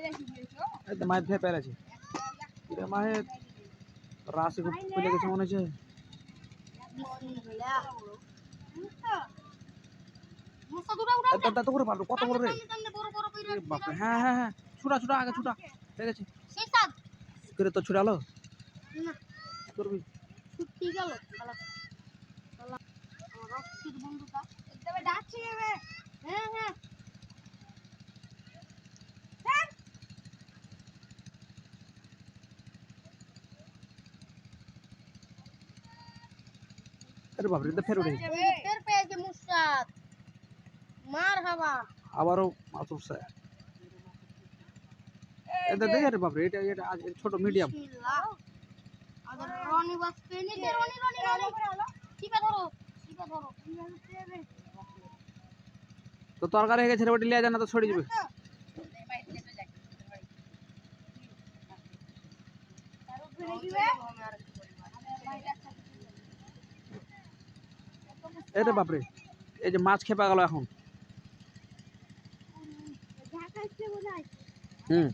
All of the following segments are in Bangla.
এই মাছ ফেলে পেরেছে এটা রাশি খুব খুলে গেছে মনে হচ্ছে। কত বড় বাপরে হ্যাঁ হ্যাঁ হ্যাঁ। ছুটা ছুটা, আগে ছুটা। ঠিক আছে। করে তো ছুটালো করবি? হ্যাঁ হ্যাঁ। আরে বাপরে তো ফের উঠে গেছে। ফের পেয়েছে মুসাদ মার হাওয়া আবারও মাছ উঠছে এটা দেখে রে বাপরে এটা এটা আজ ছোট মিডিয়াম। রনি বাস পেনি রনি রনি রনি। চিপে ধরো চিপে ধরো। তো তরকারি হয়ে গেছে রে ওটি লিয়ে জানা তো ছড়ে যাবে। রে বাপরে, এই যে মাছ খেপা গেল এখন। হুম।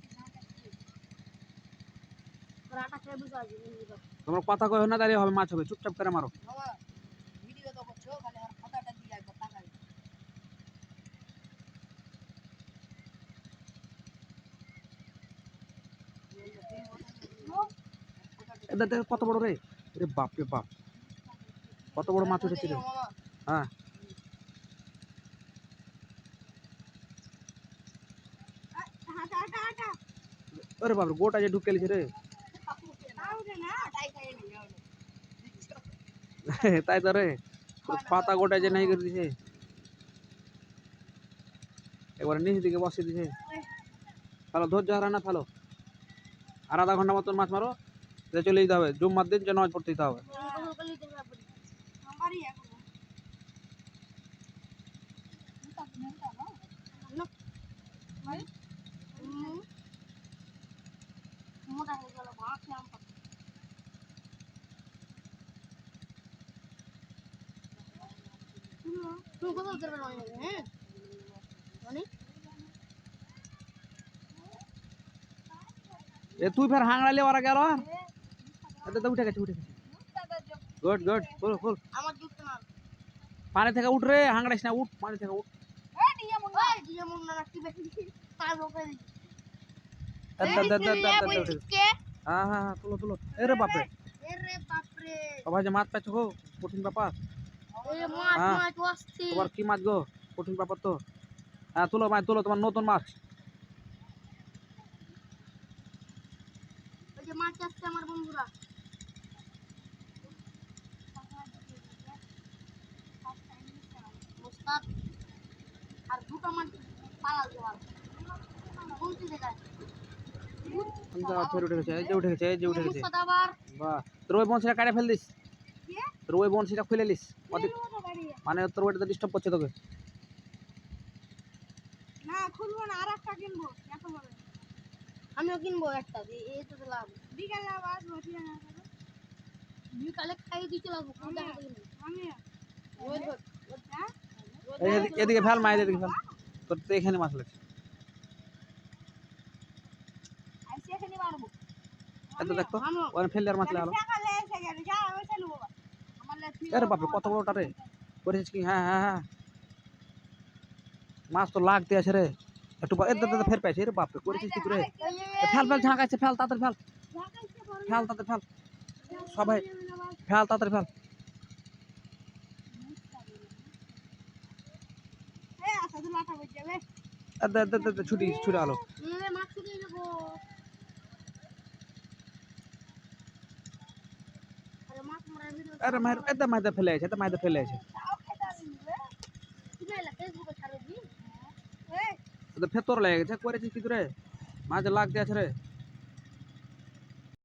তোমার কথা কই না, দাঁড়িয়ে হবে, মাছ হবে, চুপচাপ করে মারো। এটা কত বড় রে। রে বাপ রে বাপ। কত বড় মাছ উঠেছে রে। হ্যাঁ। আরে বাপ গোটা যে ঢুকে গেছে রে। তাই তো রে, পাতা গোটা যে নাই করে দিছে। এবারে নিচ দিকে বসিয়ে দিছে। ফেলো, ধৈর্য হারা না, ফেলো। আর আধা ঘণ্টা মতন মাছ মারো চলে যেতে হবে। জুম্মার দিন যেন পড়তে দিতে হবে। মোটা হয়ে গেল ভাত আম তুমি কোথাও দেবে রনি হ্যাঁ রনি এ তুই ফের হাংড়ালে ওরা গেল আর এটা তো উঠে গেছে উঠে গেছে গুড গুড ফুল ফুল আমার হ্যাঁ হ্যাঁ হ্যাঁ তুলো তুলো। রে বাপরে। এরে বাপরে। সবাই যে মাছ পাচ্ছ গো কঠিন ব্যাপার। হ্যাঁ। মাছ তোমার কি মাছ গো? কঠিন ব্যাপার তো। হ্যাঁ তুলো মাছ তুলো তোমার নতুন মাছ। মাছ আসছে আমার বন্ধুরা। আর দুটো পালাল দেওয়াল কোনটি দেখায় ফের উঠে গেছে এই যে উঠে গেছে এই যে উঠে গেছে। বাহ তোর ওই বনশিটা কাটে ফেল দিস। তোর ওই বনশিটা খুলে লিস মানে তোর ওইটা ডিস্টার্ব করছে তোকে। না খুলবো না আর একটা কিনবো এত বড়। আমিও কিনবো একটা এই তো লাভ। বিকালে আবার আসব ঠিক আছে বিকালে খাইয়ে দিতে লাগবো কোন আমি ওই ধর এই এদিকে- ফেল মায়ের এদিকে ফেল তোর তো এখানে মাছ লাগছে। আইসি এখানে এত দেখতো? ওখানে ফেললে আর মাছ লাগালো। আরে বাপরে কত রে? করেছিস কি? হ্যাঁ হ্যাঁ হ্যাঁ। মাছ তো লাগতে আছে রে। একটু ফের পাইছে। রে বাপরে করেছিস কি করে? ফেল ফেল ঝাঁকাইছে ফেল তাড়াতাড়ি ফেল। ফেল তাড়াতাড়ি ফেল। সবাই ফেল তাড়াতাড়ি ফেল। লাঠা বই যাবে এ দে- দে- দে- দে, ছুটি ছুটে আলো। মাছ ছুটে যাব আরে মায়ের এত মাইদা ফেলে আছে এত মাইদা ফেলে আছে। তুমি এলা ফেসবুকে ছাড়ে দি এ তো ফের তোর লেগে গেছে করেছিস কি করে মাছ লাগতে আছে রে।